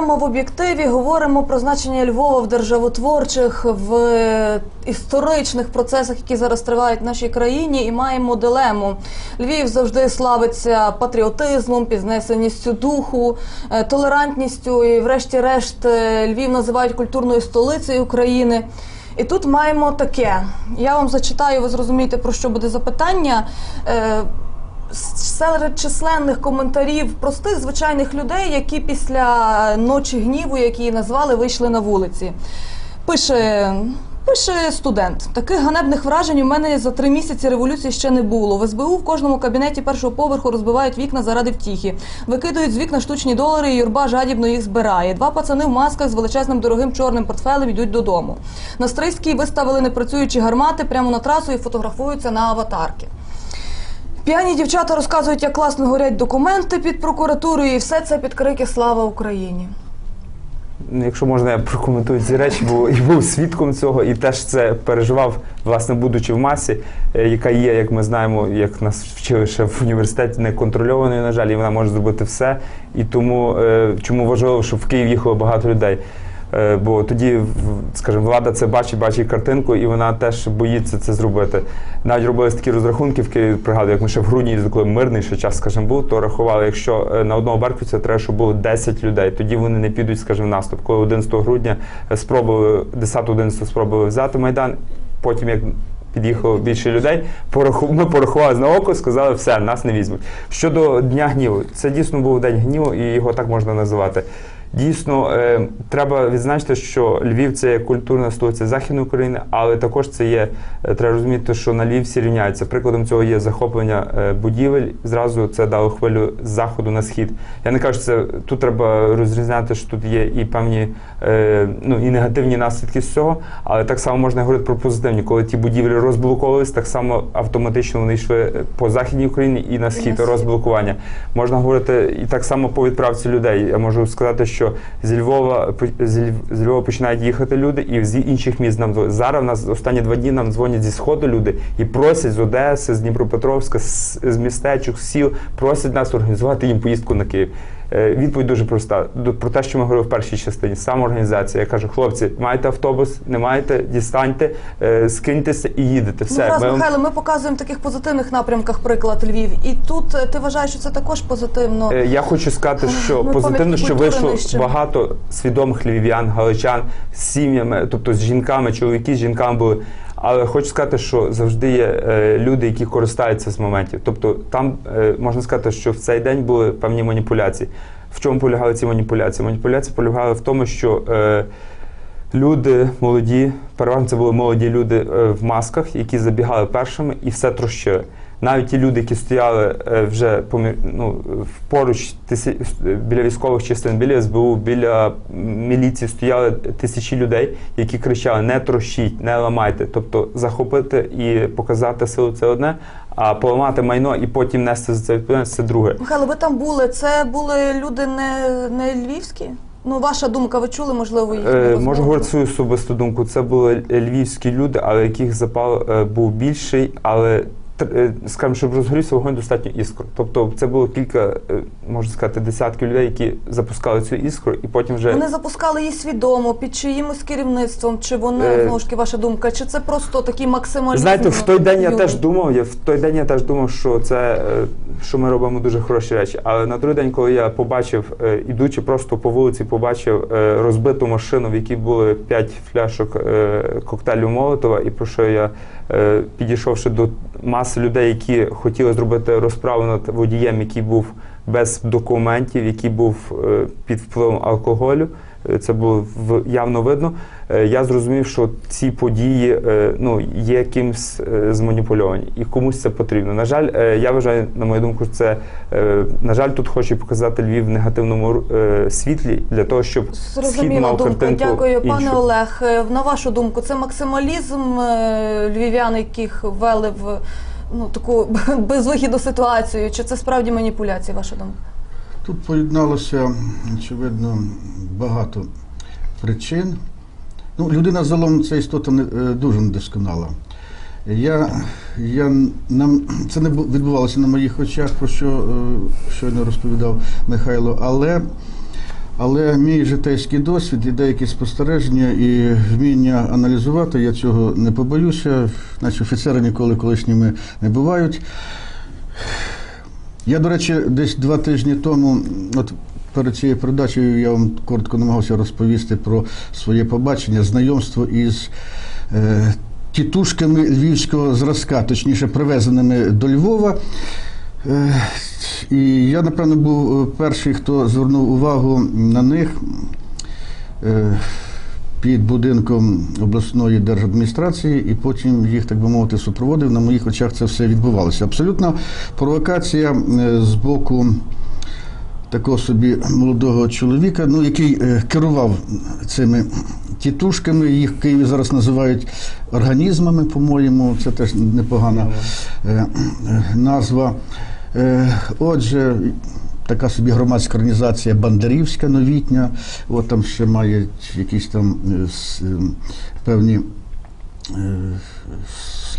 Програма в об'єктиві. Говоримо про значення Львова в державотворчих, в е, історичних процесах, які зараз тривають в нашій країні, і маємо дилему. Львів завжди славиться патріотизмом, піднесеністю духу, е, толерантністю. І, врешті-решт, е, Львів називають культурною столицею України. І тут маємо таке. Я вам зачитаю, ви зрозумієте, про що буде запитання. Серед численних коментарів простих звичайних людей, які після ночі гніву, які її назвали, вийшли на вулиці. Пише. Пише студент, таких ганебних вражень у мене за три місяці революції ще не було. В СБУ в кожному кабінеті першого поверху розбивають вікна заради втіхи. Викидують з вікна штучні долари, і юрба жадібно їх збирає. Два пацани в масках з величезним дорогим чорним портфелем йдуть додому. На Стрийській виставили непрацюючі гармати прямо на трасу і фотографуються на аватарки. П'яні дівчата розказують, як класно горять документи під прокуратурою, і все це під крики Слава Україні. Ну, Якщо можна, я прокоментую ці речі, бо і був свідком цього, і теж це переживав, власне, будучи в масі, е, яка є, як ми знаємо, як нас вчили ще в університеті, неконтрольованою, на жаль, і вона може зробити все. І тому е, чому важливо, щоб в Київ їхало багато людей. Е, Бо тоді, скажімо, влада це бачить, бачить картинку, і вона теж боїться це зробити. Навіть робились такі розрахунки в Києві, пригадую, як ми ще в грудні коли мирний ще час, скажімо, був, то рахували, якщо е, на одного беркутця треба, щоб було 10 людей, тоді вони не підуть, скажімо, в наступ. Коли 11 грудня е, спробували, 10-11 спробували взяти Майдан, потім як під'їхало більше людей, ми порахували на око, сказали, все, нас не візьмуть. Щодо Дня гніву, це дійсно був день гніву, і його так можна називати. Дійсно, е, треба відзначити, що Львів це є культурна столиця Західної України, але також це є, е, треба розуміти, що на Львів всі рівняються. Прикладом цього є захоплення е, будівель. Зразу це дало хвилю з заходу на схід. Я не кажу, що це тут треба розрізняти, що тут є і певні е, ну, і негативні наслідки з цього, але так само можна говорити про позитивні. Коли ті будівлі розблоковувались, так само автоматично вони йшли по західній Україні і на схід схід. розблокування. Можна говорити і так само по відправці людей. Я можу сказати, що зі Львова з Львова починають їхати люди, і з інших міст нам зараз. в нас останні два дні нам дзвонять зі сходу люди і просять з Одеси, з Дніпропетровська, з, з містечок, з сіл, просять нас організувати їм поїздку на Київ. Е, Відповідь дуже проста. Про те, що ми говорили в першій частині, самоорганізація. Я кажу, хлопці, маєте автобус, не маєте, дістаньте, е, скиньтеся і їдете. Все, ну, раз, ми Михайло, ми показуємо в таких позитивних напрямках приклад Львів. І тут е, ти вважаєш, що це також позитивно. Я хочу сказати, що Ми позитивно, що вийшло нищимо. багато свідомих львів'ян, галичан з сім'ями, тобто з жінками, чоловіки з жінками були. Але хочу сказати, що завжди є е, люди, які користаються з моментів. Тобто, там е, можна сказати, що в цей день були певні маніпуляції. В чому полягали ці маніпуляції? Маніпуляції полягали в тому, що е, люди молоді, переважно це були молоді люди в масках, які забігали першими і все трощили. Навіть ті люди, які стояли е, вже ну, поруч тисі- біля військових частин, біля СБУ, біля міліції стояли тисячі людей, які кричали: не трощіть, не ламайте. Тобто захопити і показати силу це одне, а поламати майно і потім нести за це відповідальність це друге. Михайло, ви там були. Це були люди не, не львівські? Ну, ваша думка, ви чули, можливо, їх Е, можу говорити свою особисту думку. Це були львівські люди, але яких запал е, був більший, але скажімо, щоб розгорівся вогонь достатньо іскру. Тобто це було кілька, е, можна сказати, десятків людей, які запускали цю іскру, і потім вже Вони запускали її свідомо, під чиїмось керівництвом, чи вони, Е, знову ж таки, ваша думка, чи це просто такий максималізм? Знаєте, в той день я теж думав, я в той день я теж думав, що це е, що ми робимо дуже хороші речі. Але на другий день, коли я побачив, е, ідучи просто по вулиці, побачив е, розбиту машину, в якій були п'ять фляшок е, коктейлю Молотова, і про що я е, підійшовши до маси людей, які хотіли зробити розправу над водієм, який був без документів, який був е, під впливом алкоголю. Е, Це було явно видно. Е, Я зрозумів, що ці події е, ну, є якимсь е, зманіпульовані, і комусь це потрібно. На жаль, я вважаю, на мою думку, це на жаль, тут хочу показати Львів в негативному світлі для того, щоб схід мав думка. картинку Дякую, пане. Олег. На вашу думку, це максималізм львів'ян, яких ввели в ну таку безвихідну ситуацію, чи це справді маніпуляції? Ваша думка? Тут поєдналося, очевидно, багато причин. Ну, людина загалом це істота не, е, дуже недосконала. Я, я, нам, це не відбувалося на моїх очах, про що е, щойно розповідав Михайло, але Але мій житейський досвід і деякі спостереження і вміння аналізувати, я цього не побоюся, наче офіцери ніколи колишніми не бувають. Я, до речі, десь два тижні тому, от перед цією передачею, я вам коротко намагався розповісти про своє побачення, знайомство із е, тітушками львівського зразка, точніше, привезеними до Львова. Е, і я, напевно, був е, перший, хто звернув увагу на них. Під будинком обласної держадміністрації, і потім їх, так би мовити, супроводив. На моїх очах це все відбувалося. Абсолютно провокація е, з боку такого собі молодого чоловіка, ну, який е, керував цими тітушками. Їх в Києві зараз називають організмами, по-моєму. Це теж непогана е, назва. Отже, така собі громадська організація Бандерівська новітня. От там ще мають якісь там е, с- е, певні е,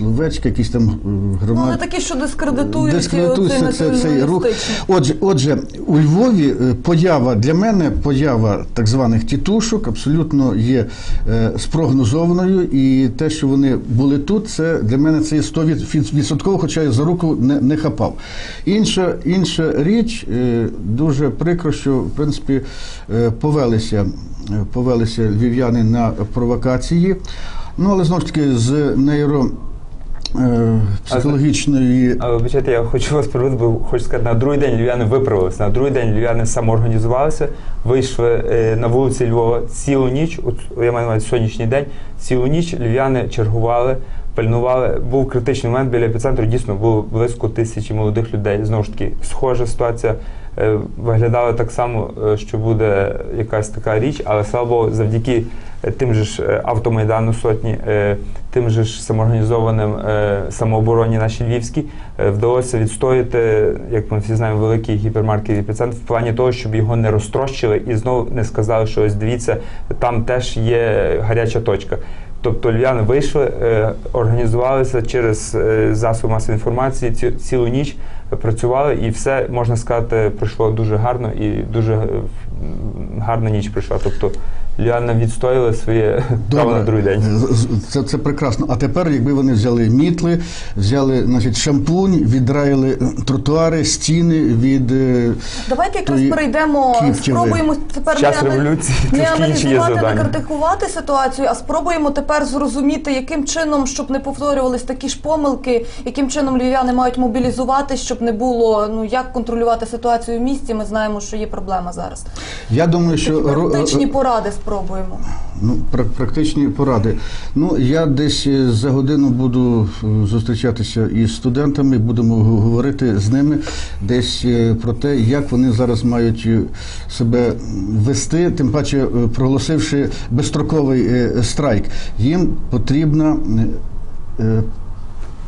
словечки, якісь там е, Ну, громад... але такі, що дискредитують Дискредитується цей це- цей рух. Отже, отже, у Львові е, поява для мене, поява так званих тітушок абсолютно є е, спрогнозованою, і те, що вони були тут, це для мене це є 100%, хоча я за руку не, не хапав. Інша, інша річ, е, дуже прикро, що в принципі е, повелися, повелися львів'яни на провокації. Ну, але знову ж таки, з нейро. Е, Психологічної Але вибачайте, я хочу вас привити, бо хочу сказати, на другий день львів'яни виправилися. На другий день львів'яни самоорганізувалися, вийшли е, на вулиці Львова цілу ніч. От я маю на сьогоднішній день. Цілу ніч львів'яни чергували, пильнували. Був критичний момент біля епіцентру. Дійсно було близько тисячі молодих людей. Знову ж таки, схожа ситуація. Е, Виглядало так само, е, що буде якась така річ, але слава Богу, завдяки е, тим же ж е, автомайдану сотні, е, тим же ж самоорганізованим е, самообороні нашій львівській, е, вдалося відстояти, як ми всі знаємо, великий гіпермаркет епіцентр в плані того, щоб його не розтрощили і знову не сказали, що ось дивіться, там теж є гаряча точка. Тобто львів'яни вийшли, організувалися через засоби масової інформації ці, цілу ніч працювали, і все можна сказати пройшло дуже гарно і дуже гарна ніч пройшла. Тобто львів'яни відстояли своє право на другий день. Це, це прекрасно. А тепер, якби вони взяли мітли, взяли значить, шампунь, віддраїли тротуари, стіни від. е, Давайте якраз перейдемо, спробуємо тепер Час не, революції не аналізувати, не критикувати ситуацію, а спробуємо тепер зрозуміти, яким чином, щоб не повторювались такі ж помилки, яким чином львів'яни мають мобілізуватись, щоб не було ну як контролювати ситуацію в місті. Ми знаємо, що є проблема зараз. Я думаю, що практичні поради спробуємо. Ну, пра- практичні поради. Ну, я десь е, за годину буду е, зустрічатися із студентами, будемо говорити з ними десь е, про те, як вони зараз мають себе вести, тим паче проголосивши безстроковий страйк. Їм потрібна.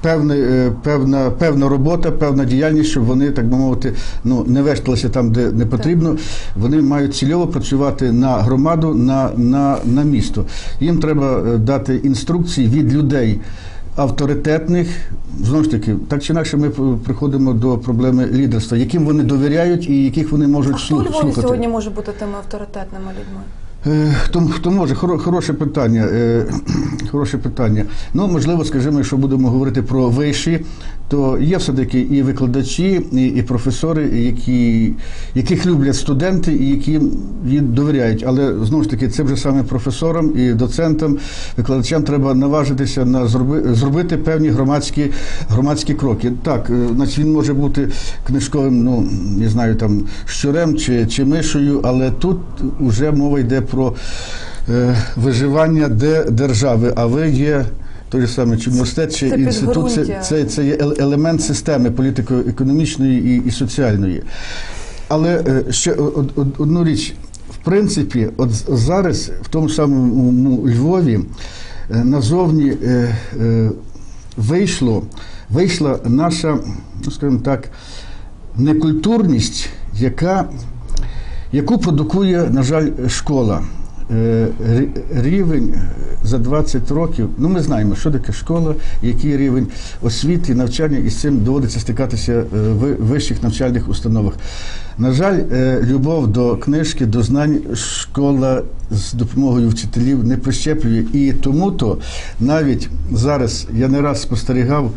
Е, е, Певна, певна, певна робота, певна діяльність, щоб вони, так би мовити, ну не вешталися там, де не потрібно. Вони мають цільово працювати на громаду, на, на, на місто. Їм треба е, дати інструкції від людей авторитетних. Знову ж таки, так чи інакше, ми приходимо до проблеми лідерства, яким вони довіряють і яких вони можуть А хто Львові сьогодні може бути тими авторитетними людьми? Е, Хто, хто може, хороше питання. е, Хороше питання. Ну, можливо, скажімо, якщо будемо говорити про виші, то є все-таки і викладачі, і, і професори, які, яких люблять студенти і які їм довіряють. Але знову ж таки, цим же саме професорам і доцентам, викладачам треба наважитися на зроби, зробити певні громадські, громадські кроки. Так, е, значить, він може бути книжковим, ну не знаю, там щурем чи, чи мишою, але тут вже мова йде про е, виживання де держави, а ви є. Той же самий чи університет, чи Це інститут, це, це, це є елемент системи політико-економічної і, і соціальної. Але е, ще од- од- одну річ. В принципі, от зараз в тому самому Львові е, назовні е, е, вийшло, вийшла наша, ну скажімо так, некультурність, яка, яку продукує, на жаль, школа. Е, рі- рівень за 20 років. Ну, ми знаємо, що таке школа, який рівень освіти, навчання, і з цим доводиться стикатися е, в вищих навчальних установах. На жаль, е, любов до книжки, до знань школа з допомогою вчителів не прищеплює. І тому то навіть зараз я не раз спостерігав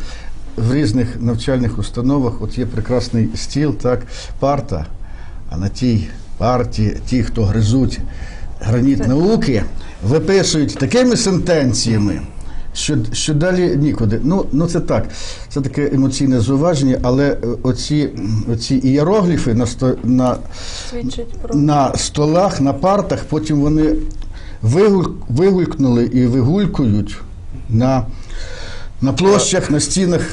в різних навчальних установах. От є прекрасний стіл, так, парта, а на тій парті ті, хто гризуть граніт науки, виписують такими сентенціями. Що, що далі нікуди. Ну, ну це так, це таке емоційне зауваження, але е, оці, оці ієрогліфи на, сто, на, на столах, на партах, потім вони вигуль, вигулькнули і вигулькують на, на площах, на стінах.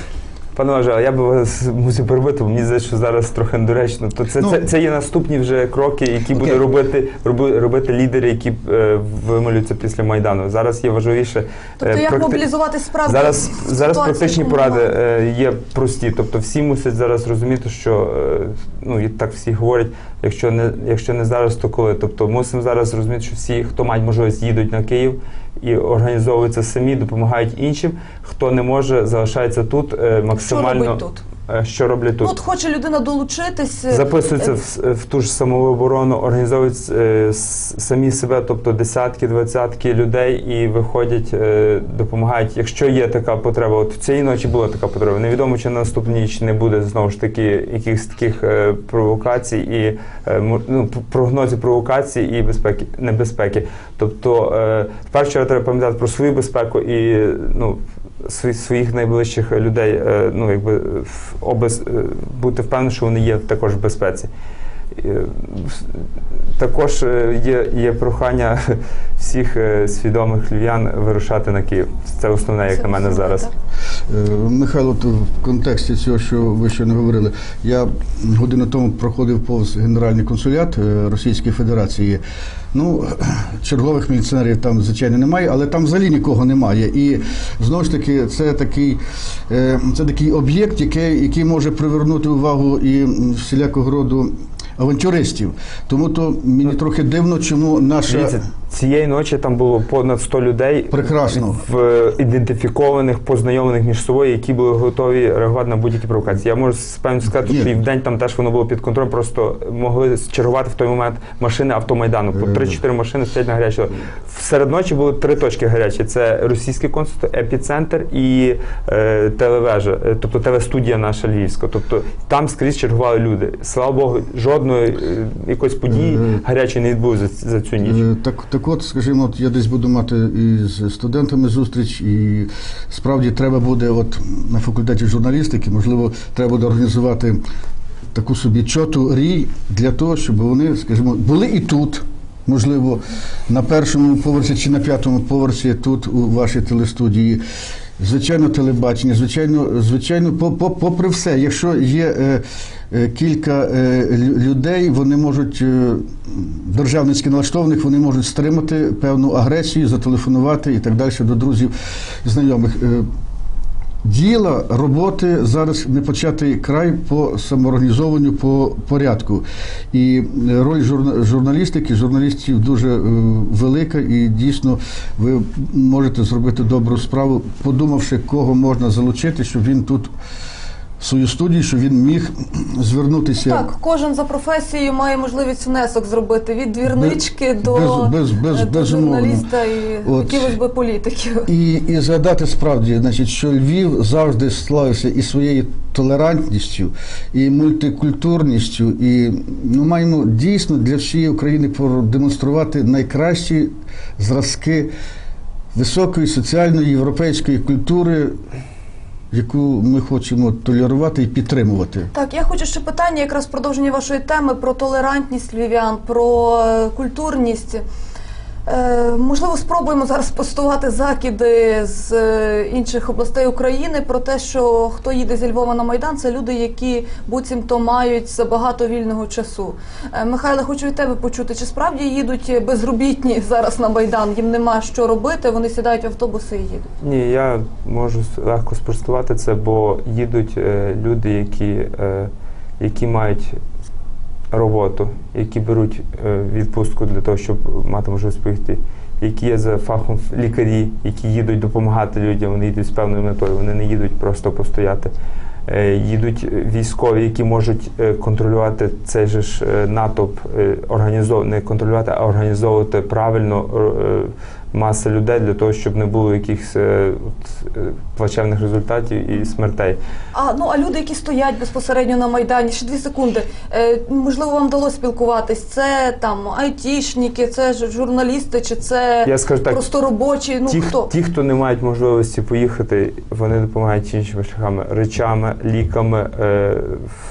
Пане Важе, а я би вас мусив перебити, бо мені здається, що зараз трохи недоречно. То це, Ну, це, це є наступні вже кроки, які будуть буде робити, роби, робити лідери, які е, вималюються після Майдану. Зараз є важливіше. тобто е, як практи- мобілізувати справді Зараз, зараз практичні поради е, є прості. Тобто всі мусять зараз розуміти, що е, ну і так всі говорять, якщо не якщо не зараз, то коли. Тобто мусимо зараз розуміти, що всі, хто мають можливість, їдуть на Київ і організовуються самі, допомагають іншим. Хто не може, залишається тут максимально. Що максимально. робить тут? Е, Що роблять Ну, тут? от хоче людина долучитись. е, Записуються в, в ту ж самооборону, організовують е, самі себе, тобто десятки, двадцятки людей і виходять, е, допомагають. Якщо є така потреба, от цієї ночі була така потреба. Невідомо, чи на наступній ніч не буде знову ж таки якихось таких е, провокацій і е, ну, прогнозів провокацій і безпеки небезпеки. Тобто, е, в першу чергу треба пам'ятати про свою безпеку і ну. Свої- Своїх найближчих людей, е, ну якби обез, е, бути впевнений, що вони є також в безпеці. Е, Також е, є, є прохання всіх е, свідомих львів'ян вирушати на Київ. Це основне, як на мене зараз. Михайло, в контексті цього, що ви ще не говорили, я годину тому проходив повз Генеральний консулят Російської Федерації. Ну, чергових міліціонерів там, звичайно, немає, але там взагалі нікого немає. І знову ж таки, це такий, це такий об'єкт, який, який може привернути увагу і всілякого роду авантюристів. Тому то мені трохи дивно, чому наша цієї ночі там було понад 100 людей прекрасно. в е, ідентифікованих, познайомлених між собою, які були готові реагувати на будь-які провокації. Я можу певністю сказати, Ні. що і в день там теж воно було під контролем, просто могли чергувати в той момент машини автомайдану. По Е. 3-4 машини стоять на гарячому. Серед ночі були три точки гарячі: це російське консульство, епіцентр і е, телевежа, е, тобто телестудія наша львівська. Тобто там скрізь чергували люди. Слава Богу, жодної е, якоїсь події Е. гарячої не відбулося за, за цю ніч. Е, Так, так от, скажімо, от я десь буду мати з студентами зустріч, і справді треба буде, от на факультеті журналістики, можливо, треба буде організувати таку собі чоту рій для того, щоб вони, скажімо, були і тут. Можливо, на першому поверсі чи на п'ятому поверсі тут у вашій телестудії. Звичайно, телебачення, звичайно, звичайно, по- по- попри все, якщо є е, е, кілька е, людей, вони можуть державницьки налаштованих, вони можуть стримати певну агресію, зателефонувати і так далі до друзів знайомих. Діла роботи зараз не початий край по самоорганізованню по порядку. І роль журна- журналістики, журналістів дуже е, велика, і дійсно ви можете зробити добру справу, подумавши, кого можна залучити, щоб він тут свою студію, щоб він міг звернутися. Так, кожен за професією має можливість внесок зробити від двірнички до, без- без- без- е, до журналіста і От. якихось би політиків. І, і згадати справді, значить, що Львів завжди славився і своєю толерантністю, і мультикультурністю. І ну, маємо дійсно для всієї України продемонструвати найкращі зразки високої соціальної європейської культури, яку ми хочемо толерувати і підтримувати. Так, я хочу ще питання, якраз продовження вашої теми про толерантність львів'ян, про е, культурність. Е, можливо, спробуємо зараз постувати закиди з е, інших областей України про те, що хто їде зі Львова на Майдан, це люди, які буцімто мають забагато вільного часу. Е, Михайле, хочу від тебе почути, чи справді їдуть безробітні зараз на Майдан? Їм нема що робити, вони сідають в автобуси і їдуть. Ні, я можу легко спростувати це, бо їдуть люди, які, які мають роботу, які беруть е, відпустку для того, щоб мати можливість поїхати, які є за фахом лікарі, які їдуть допомагати людям, вони їдуть з певною метою, вони не їдуть просто постояти. Е, Їдуть військові, які можуть е, контролювати цей же ж натовп, організов... не контролювати, а організовувати правильно маси людей для того, щоб не було якихось е, от, е, плачевних результатів і смертей. А ну а люди, які стоять безпосередньо на майдані, ще дві секунди. Е, можливо, вам вдалося спілкуватись. Це там айтішники, це ж журналісти, чи це Я скажу так, просто робочі? Ну ті, хто? ті, хто не мають можливості поїхати, вони допомагають іншими шляхами, речами, ліками. Е,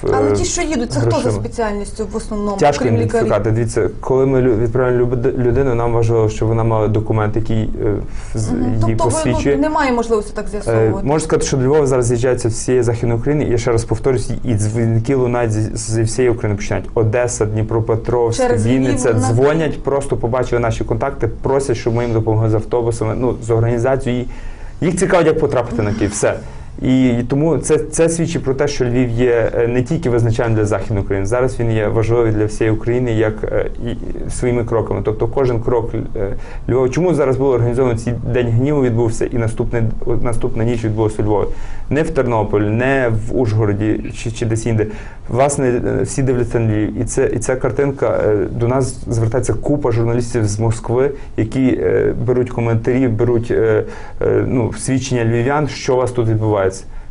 в- Але е, ті, що їдуть, це хто за спеціальністю в основному? Тяжко ідентифікувати. Дивіться, коли ми відправляємо людину, нам важливо, щоб вона мала документ, який е, її Тобто посвідчує. Тобто немає можливості так Е, з'ясовувати. Можу сказати, що до Львова зараз з'їжджаються всієї Західної України. І я ще раз повторюсь, і дзвінки лунають зі, всієї України починають. Одеса, Дніпропетровськ, Через Вінниця дзвонять, просто побачили наші контакти, просять, щоб ми їм допомогли з автобусами, ну з організацією. Їх цікавить, як потрапити на Київ. Все. І, тому це, це свідчить про те, що Львів є е, не тільки визначальним для Західної України. Зараз він є важливий для всієї України як е, і своїми кроками. Тобто кожен крок е, Львова. Чому зараз було організовано цей день гніву відбувся і наступний, наступна ніч відбулася у Львові? Не в Тернополі, не в Ужгороді чи, чи десь інде. Власне, всі дивляться на Львів. І, це, і ця картинка до нас звертається купа журналістів з Москви, які беруть коментарі, беруть ну, свідчення львів'ян, що у вас тут відбувається.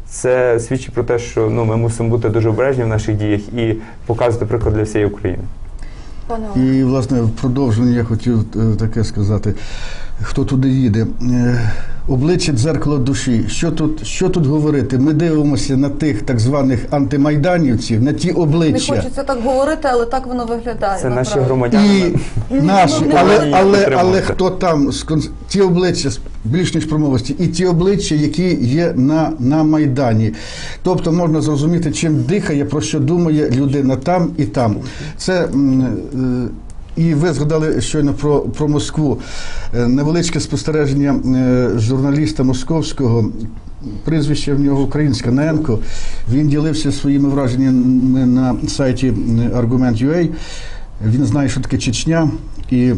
Це свідчить про те, що ну, ми мусимо бути дуже обережні в наших діях і показувати приклад для всієї України. Пане І, власне, в продовження я хотів е, таке сказати. Хто туди їде? Е, Обличчя дзеркало душі. Що тут, що тут говорити? Ми дивимося на тих так званих антимайданівців, на ті обличчя. Не хочеться так говорити, але так воно виглядає. Це наші громадяни. І наші, ну, але, але, але хто там ті обличчя більш ніж промовості, і ті обличчя, які є на, на майдані. Тобто можна зрозуміти, чим дихає, про що думає людина там і там. Це м, е, і ви згадали щойно про, про Москву. Е, Невеличке спостереження е, журналіста московського. Прізвище в нього українське Ненко. Він ділився своїми враженнями на сайті Argument.ua. Він знає, що таке Чечня, і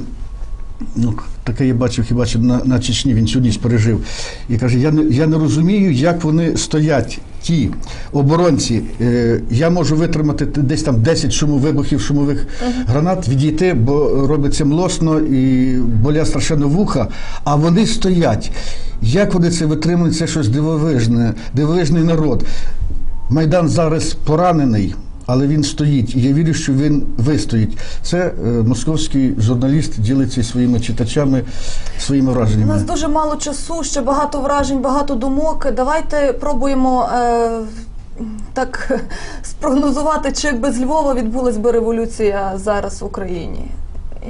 ну, таке я бачив, хіба що на, на Чечні він цю ніч пережив. І каже: я не, я не розумію, як вони стоять. Ті оборонці, е, я можу витримати десь там 10 шумовибухів, шумових гранат, відійти, бо робиться млосно і боля страшенно вуха. А вони стоять. Як вони це витримують? Це щось дивовижне, дивовижний народ. Майдан зараз поранений, але він стоїть. І я вірю, що він вистоїть. Це е, московський журналіст ділиться своїми читачами своїми У враженнями. нас дуже мало часу, ще багато вражень, багато думок. Давайте пробуємо е, так спрогнозувати, чи без Львова відбулась би революція зараз в Україні.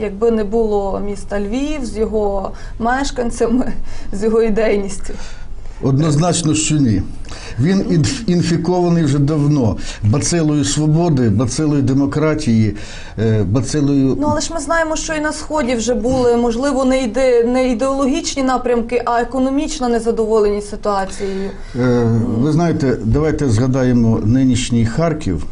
Якби не було міста Львів з його мешканцями, з його ідейністю. Однозначно, що ні. Він інф- інфікований вже давно бацилою свободи, бацилою демократії, е, бацилою Ну але ж ми знаємо, що і на сході вже були можливо не іде не ідеологічні напрямки, а економічна незадоволеність ситуацією. Е, Ви знаєте, давайте згадаємо нинішній Харків.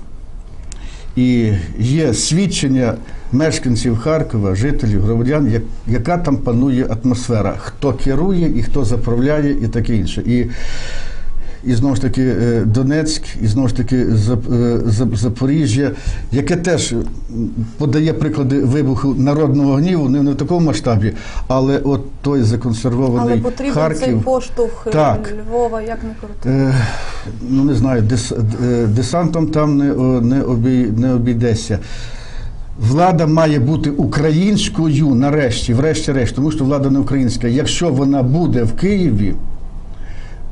І є свідчення мешканців Харкова, жителів, громадян, як, яка там панує атмосфера, хто керує і хто заправляє, і таке інше. І, і знову ж таки е, Донецьк, і знову ж таки е, Зап- Запоріжжя, яке теж подає приклади вибуху народного гніву, не в такому масштабі, але от той законсервований Але потрібен Харків. цей поштовх е, Так. Львова, як не крути. Е, ну не знаю, дес, десантом там не, не, обій, не обійдеться. Влада має бути українською нарешті, врешті-решт, тому що влада не українська. Якщо вона буде в Києві,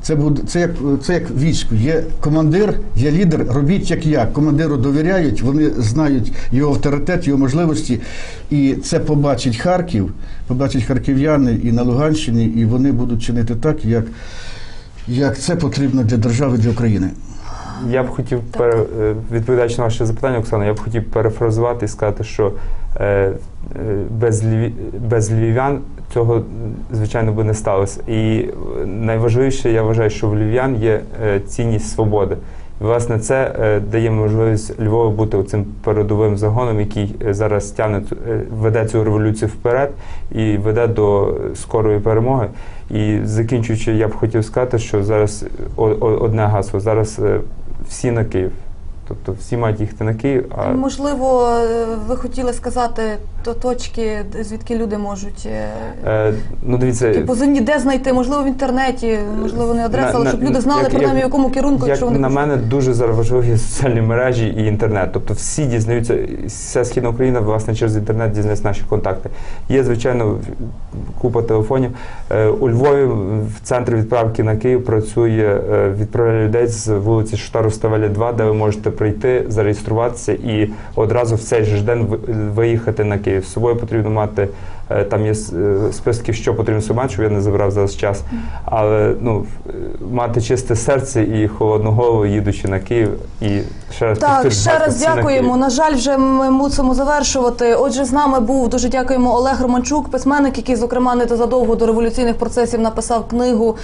це буде це як це як військо. Є командир, є лідер. Робіть як я. Командиру довіряють, вони знають його авторитет, його можливості, і це побачить Харків, побачать харків'яни і на Луганщині, і вони будуть чинити так, як, як це потрібно для держави, для України. Я б хотів пере, е, відповідаючи на ваше запитання, Оксана, я б хотів перефразувати і сказати, що е, без, львів, без львів'ян цього звичайно би не сталося. І е, найважливіше, я вважаю, що в львів'ян є е, цінність свободи. Власне, це е, дає можливість Львову бути цим передовим загоном, який е, зараз тягне е, веде цю революцію вперед і веде до скорої перемоги. І закінчуючи, я б хотів сказати, що зараз одне гасло. Зараз е, всі на Київ. Тобто всі мають їхати на Київ. А Можливо, е, ви хотіли сказати то точки, звідки люди можуть е, е, ну дивіться, позивні де знайти, можливо, в інтернеті, можливо, не адреса, На- але на- щоб люди знали як- принаймні в якому керунку, Як якщо вони на хочуть. мене дуже зараз важливі соціальні мережі і інтернет. Тобто всі дізнаються, вся східна Україна власне через інтернет дізнається наші контакти. Є звичайно купа телефонів. Е, У Львові в центрі відправки на Київ працює відправляє людей з вулиці Штароставеля 2, де ви можете прийти, зареєструватися і одразу в цей же день виїхати на Київ. З собою потрібно мати. Е, Там є е, списки, що потрібно собі щоб я не забрав зараз час. Але ну, е, мати чисте серце і холодну голову, їдучи на Київ. І ще раз Так, ще раз всі на дякуємо. На жаль, вже ми мусимо завершувати. Отже, з нами був дуже дякуємо Олег Романчук, письменник, який, зокрема, не задовго до революційних процесів написав книгу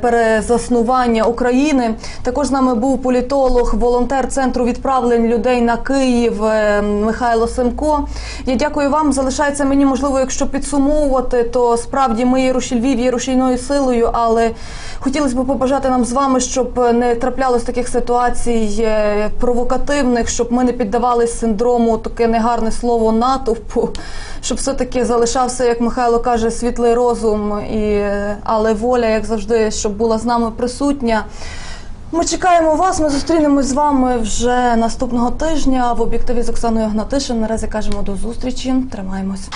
Перезаснування України. Також з нами був політолог, волонтер центру відправлень людей на Київ Михайло Семко. Я дякую вам. Залишається мені можливо, якщо підсумовувати, то справді ми є руші Львів є рушійною силою, але хотілося б побажати нам з вами, щоб не траплялось таких ситуацій е, провокативних, щоб ми не піддавались синдрому таке негарне слово натовпу, щоб все-таки залишався, як Михайло каже, світлий розум, і, але воля, як завжди, щоб була з нами присутня. Ми чекаємо вас. Ми зустрінемось з вами вже наступного тижня в об'єктиві з Оксаною Гнатишин. Наразі кажемо до зустрічі. Тримаємось.